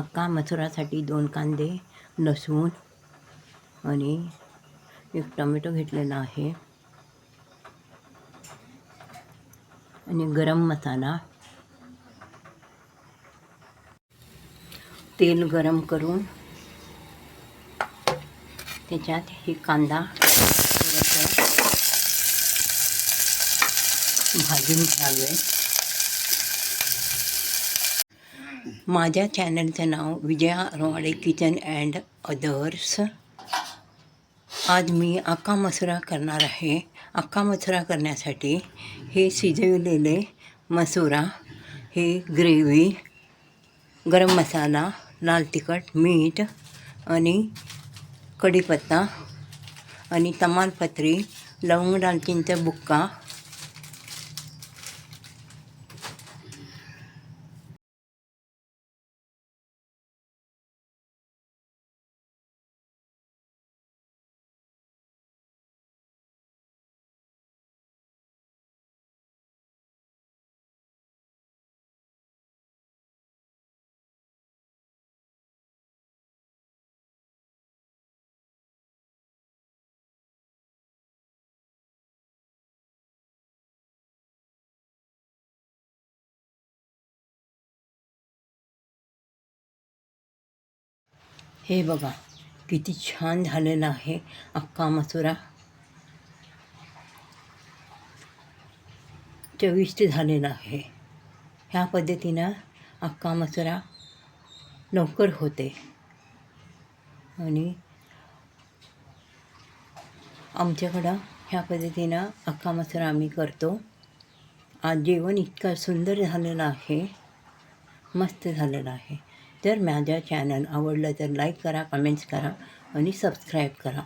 अक्का मसुरासाठी दोन कांदे लसूण आणि एक टोमॅटो घेतलेला आहे. आणि गरम मसाला. तेल गरम करून त्याच्यात हे कांदा भाजून घ्यावे. माझ्या चॅनलचं नाव Vijaya Rowade kitchen and others. आज मी अक्का मसुरा करणार आहे. अक्का मसुरा करण्यासाठी हे शिजवलेले मसुरा हे ग्रेव्ही गरम मसाला लाल तिखट मीठ आणि कढीपत्ता आणि तमालपत्री लवंग दालचिनीचा बुक्का हे बघा किती छान झालेलं आहे अक्का मसुरा. चविष्ट झालेला आहे. ह्या पद्धतीनं अक्का मसुरा लवकर होते. आणि आमच्याकडं ह्या पद्धतीनं अक्का मसुरा आम्ही करतो. आज जेवण इतकं सुंदर झालेलं आहे. मस्त झालेलं आहे. जर माझ्या चॅनल आवडलं तर लाईक करा कमेंट्स करा आणि सबस्क्राईब करा.